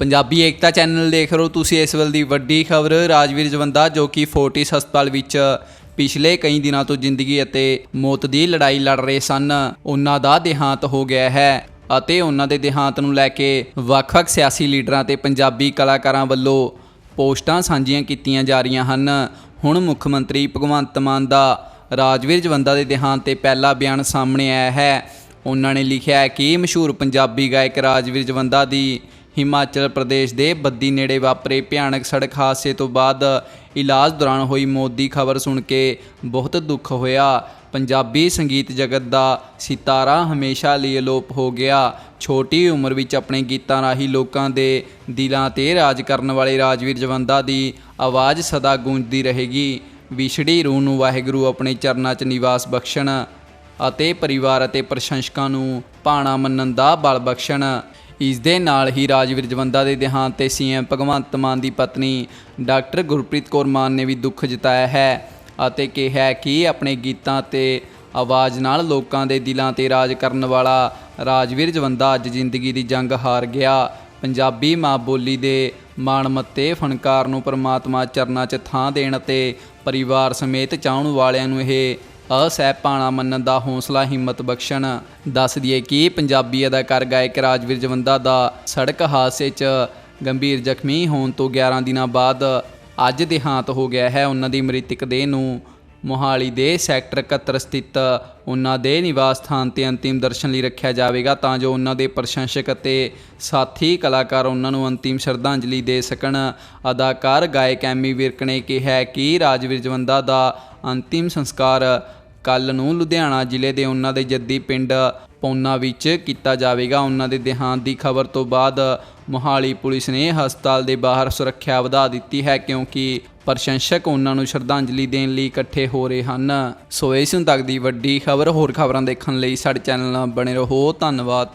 ਪੰਜਾਬੀ ਏਕਤਾ channel ਦੇਖ ਰਹੇ ਹੋ ਤੁਸੀਂ ਇਸ ਵੇਲੇ ਦੀ ਵੱਡੀ ਖਬਰ, ਰਾਜਵੀਰ ਜਵੰਦਾ, ਜੋ ਕਿ ਫੋਰਟਿਸ ਹਸਪਤਾਲ ਵਿੱਚ ਪਿਛਲੇ ਕਈ ਦਿਨਾਂ ਤੋਂ ਜ਼ਿੰਦਗੀ ਅਤੇ ਮੌਤ ਦੀ ਲੜਾਈ ਲੜ ਰਹੇ ਸਨ। ਉਹਨਾਂ ਦਾ ਦੇਹਾਂਤ ਹੋ ਗਿਆ ਹੈ ਅਤੇ ਉਹਨਾਂ ਦੇ ਦੇਹਾਂਤ ਨੂੰ ਲੈ ਕੇ ਵੱਖ-ਵੱਖ ਸਿਆਸੀ ਲੀਡਰਾਂ ਤੇ ਪੰਜਾਬੀ ਕਲਾਕਾਰਾਂ ਵੱਲੋਂ ਪੋਸਟਾਂ ਸਾਂਝੀਆਂ ਕੀਤੀਆਂ ਜਾ ਰਹੀਆਂ ਹਨ। ਹੁਣ ਮੁੱਖ ਮੰਤਰੀ ਭਗਵੰਤ ਮਾਨ ਦਾ ਰਾਜਵੀਰ ਜਵੰਦਾ ਦੇ ਦੇਹਾਂਤ ਤੇ ਪਹਿਲਾ ਬਿਆਨ ਸਾਹਮਣੇ ਆਇਆ ਹੈ। ਉਹਨਾਂ ਨੇ ਲਿਖਿਆ ਹੈ ਕਿ ਮਸ਼ਹੂਰ ਪੰਜਾਬੀ ਗਾਇਕ ਰਾਜਵੀਰ ਜਵੰਦਾ ਦੀ ਹਿਮਾਚਲ ਪ੍ਰਦੇਸ਼ ਦੇ ਬੱਦੀ ਨੇੜੇ ਵਾਪਰੇ ਭਿਆਨਕ ਸੜਕ ਹਾਦਸੇ ਤੋਂ ਬਾਅਦ ਇਲਾਜ ਦੌਰਾਨ ਹੋਈ ਮੌਤ ਦੀ ਖਬਰ ਸੁਣ ਕੇ ਬਹੁਤ ਦੁੱਖ ਹੋਇਆ। ਪੰਜਾਬੀ ਸੰਗੀਤ ਜਗਤ ਦਾ ਸਿਤਾਰਾ ਹਮੇਸ਼ਾ ਲਈ ਅਲੋਪ ਹੋ ਗਿਆ। ਛੋਟੀ ਉਮਰ ਵਿੱਚ ਆਪਣੇ ਗੀਤਾਂ ਰਾਹੀਂ ਲੋਕਾਂ ਦੇ ਦਿਲਾਂ ਤੇ ਰਾਜ ਕਰਨ ਵਾਲੇ ਰਾਜਵੀਰ ਜਵੰਦਾ ਦੀ ਆਵਾਜ਼ ਸਦਾ ਗੂੰਜਦੀ ਰਹੇਗੀ। ਵਿਛੜੀ ਰੂਹ ਨੂੰ ਵਾਹਿਗੁਰੂ ਆਪਣੇ ਚਰਨਾਂ 'ਚ ਨਿਵਾਸ ਬਖਸ਼ਣ ਅਤੇ ਪਰਿਵਾਰ ਅਤੇ ਪ੍ਰਸ਼ੰਸਕਾਂ ਨੂੰ ਭਾਣਾ ਮੰਨਣ ਦਾ ਬਲ ਬਖਸ਼ਣ। ਇਸ ਦੇ ਨਾਲ ਹੀ ਰਾਜਵੀਰ ਜਵੰਦਾ ਦੇ ਦੇਹਾਂਤ ਤੇ ਸੀਐਮ ਭਗਵੰਤ ਮਾਨ ਦੀ ਪਤਨੀ ਡਾਕਟਰ ਗੁਰਪ੍ਰੀਤ ਕੌਰ ਮਾਨ ਨੇ ਵੀ ਦੁੱਖ ਜਤਾਇਆ ਹੈ ਅਤੇ ਕਿਹਾ ਕਿ ਆਪਣੇ ਗੀਤਾਂ ਤੇ ਆਵਾਜ਼ ਨਾਲ ਲੋਕਾਂ ਦੇ ਦਿਲਾਂ ਤੇ ਰਾਜ ਕਰਨ ਵਾਲਾ ਰਾਜਵੀਰ ਜਵੰਦਾ ਅੱਜ ਜ਼ਿੰਦਗੀ ਦੀ ਜੰਗ ਹਾਰ ਗਿਆ। ਪੰਜਾਬੀ ਮਾਂ ਬੋਲੀ ਦੇ ਮਾਣਮੱਤੇ ਫਨਕਾਰ ਨੂੰ ਪਰਮਾਤਮਾ ਚਰਨਾਂ 'ਚ ਥਾਂ ਦੇਣ ਅਤੇ ਪਰਿਵਾਰ ਸਮੇਤ ਚਾਹਣ ਵਾਲਿਆਂ ਨੂੰ ਇਹ ਅਸਹਿਪਾਣਾ ਮੰਨਣ ਦਾ ਹੌਸਲਾ ਹਿੰਮਤ ਬਖਸ਼ਣ ਦੱਸ ਦਈਏ ਕਿ ਪੰਜਾਬੀ ਅਦਾਕਾਰ ਗਾਇਕ ਰਾਜਵੀਰ ਜਵੰਦਾ ਦਾ ਸੜਕ ਹਾਦਸੇ 'ਚ ਗੰਭੀਰ ਜ਼ਖਮੀ ਹੋਣ ਤੋਂ 11 ਦਿਨਾਂ ਬਾਅਦ ਅੱਜ ਦੇਹਾਂਤ ਹੋ ਗਿਆ ਹੈ। ਉਹਨਾਂ ਦੀ ਮ੍ਰਿਤਕ ਦੇਹ ਨੂੰ ਮੋਹਾਲੀ ਦੇ ਸੈਕਟਰ 71 ਸਥਿਤ ਉਹਨਾਂ ਦੇ ਨਿਵਾਸ ਸਥਾਨ ਤੇ ਅੰਤਿਮ ਦਰਸ਼ਨ ਲਈ ਰੱਖਿਆ ਜਾਵੇਗਾ, ਤਾਂ ਜੋ ਉਹਨਾਂ ਦੇ ਪ੍ਰਸ਼ੰਸਕ ਅਤੇ ਸਾਥੀ ਕਲਾਕਾਰ ਉਹਨਾਂ ਨੂੰ ਅੰਤਿਮ ਸ਼ਰਧਾਂਜਲੀ ਦੇ ਸਕਣ। ਅਦਾਕਾਰ ਗਾਇਕ ਐਮੀ ਵਿਰਕ ਨੇ ਕਿਹਾ ਕਿ ਰਾਜਵੀਰ ਜਵੰਦਾ ਦਾ ਅੰਤਿਮ ਸੰਸਕਾਰ ਕੱਲ ਨੂੰ ਲੁਧਿਆਣਾ ਜ਼ਿਲ੍ਹੇ ਦੇ ਉਹਨਾਂ ਦੇ ਜੱਦੀ ਪਿੰਡ ਪੌਨਾ ਵਿੱਚ ਕੀਤਾ ਜਾਵੇਗਾ। ਉਹਨਾਂ ਦੇ ਦੇਹਾਂਤ ਦੀ ਖਬਰ ਤੋਂ ਬਾਅਦ ਮੋਹਾਲੀ ਪੁਲਿਸ ਨੇ ਹਸਪਤਾਲ ਦੇ ਬਾਹਰ ਸੁਰੱਖਿਆ ਵਧਾ ਦਿੱਤੀ ਹੈ ਕਿਉਂਕਿ ਪ੍ਰਸ਼ੰਸਕ ਉਹਨਾਂ ਨੂੰ ਸ਼ਰਧਾਂਜਲੀ ਦੇਣ ਲਈ ਇਕੱਠੇ ਹੋ ਰਹੇ ਹਨ। ਸੋ ਇਸ ਨੂੰ ਤੱਕ ਦੀ ਵੱਡੀ ਖਬਰ ਹੋਰ ਖਬਰਾਂ ਦੇਖਣ ਲਈ ਸਾਡੇ ਚੈਨਲ ਨਾਲ ਬਣੇ ਰਹੋ। ਧੰਨਵਾਦ।